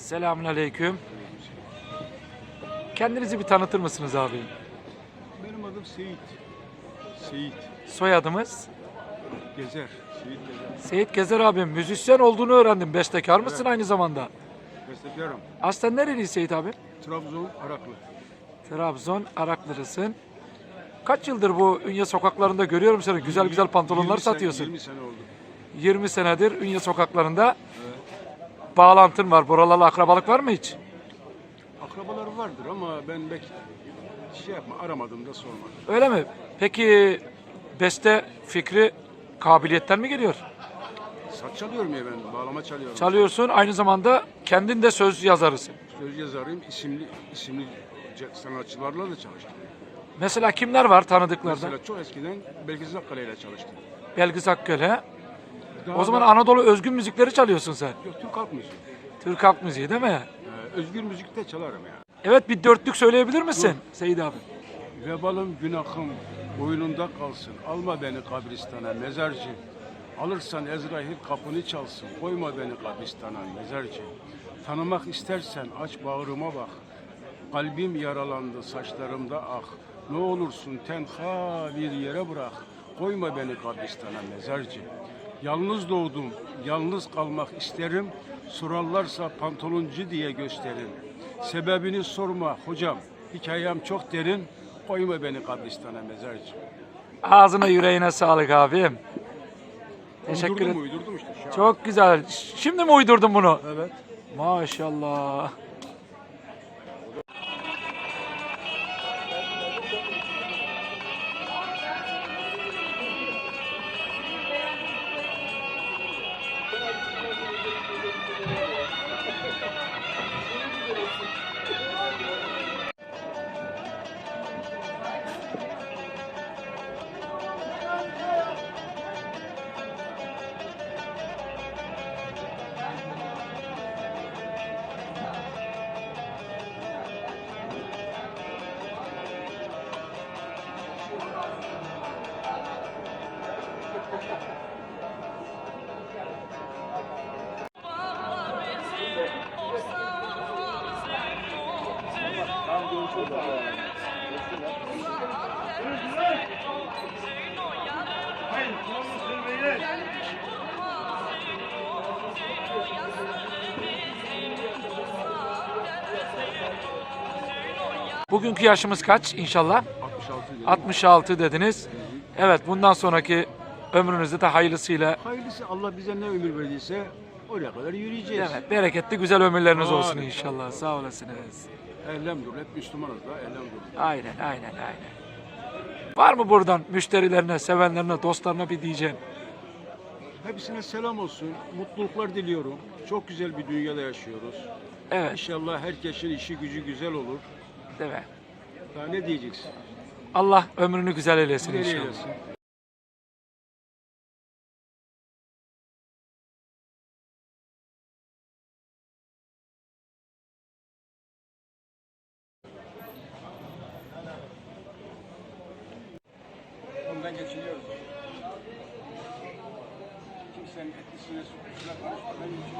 Selamünaleyküm. Kendinizi bir tanıtır mısınız abi? Benim adım Seyit. Seyit Soyadımız? Gezer. Seyit Gezer. Seyit Gezer abim. Müzisyen olduğunu öğrendim. Bestekar mısın aynı zamanda? Bestekarım. Aslen nereli Seyit abi? Trabzon, Araklı. Trabzon, Araklırısın. Kaç yıldır bu Ünye sokaklarında görüyorum seni. Güzel güzel pantolonlar 20 sene- satıyorsun. 20 sene oldu. 20 senedir Ünye sokaklarında bağlantın var. Buralarla akrabalık var mı hiç? Akrabaları vardır ama ben pek şey yapma, aramadım da sormadım. Öyle mi? Peki beste fikri kabiliyetten mi geliyor? Saz çalıyorum ya ben, bağlama çalıyorum. Çalıyorsun aynı zamanda kendin de söz yazarısın. Söz yazarıyım, isimli isimli sanatçılarla da çalıştım. Mesela kimler var tanıdıklardan? Mesela çok eskiden Belgisiz Akkale ile çalıştım. Belgiz Akgöl'e. Daha O zaman da- Anadolu özgün müzikleri çalıyorsun sen. Yok, Türk halk müziği. Türk halk müziği değil mi? Ee, özgür müzikte çalarım ya. Evet bir dörtlük söyleyebilir misin Seyit abi? Vebalım günahım boynunda kalsın. Alma beni kabristana mezarcı. Alırsan Ezrail kapını çalsın. Koyma beni kabristana mezarcı. Tanımak istersen aç bağrıma bak. Kalbim yaralandı saçlarımda ah. Ne olursun tenha bir yere bırak. Koyma beni kabristana mezarcı. Yalnız doğdum, yalnız kalmak isterim. Sorarlarsa pantoloncu diye gösterin. Sebebini sorma hocam. Hikayem çok derin. Koyma beni kabristana mezarcı. Ağzına yüreğine sağlık abim. Teşekkür Uydurdum, ederim. uydurdum işte. Çok güzel. Şimdi mi uydurdun bunu? Evet. Maşallah. Bugünkü yaşımız kaç inşallah? 66 dedim. 66 dediniz. Evet bundan sonraki ömrünüzde de hayırlısıyla Hayırlısı Allah bize ne ömür verdiyse oraya kadar yürüyeceğiz. evet, bereketli güzel ömürleriniz olsun inşallah. Sağ olasınız. Elhamdülillah hep Müslümanız da elhamdülillah. Aynen aynen aynen. Var mı buradan müşterilerine, sevenlerine, dostlarına bir diyeceğin? Hepsine selam olsun. Mutluluklar diliyorum. Çok güzel bir dünyada yaşıyoruz. Evet İnşallah herkesin işi gücü güzel olur. değil mi? Daha ne diyeceksin? Allah ömrünü güzel eylesin Nereye inşallah. eylesin? Ondan geçiniyoruz. Kimsenin etlisine, sütüsüne karışmadan geçiniyoruz.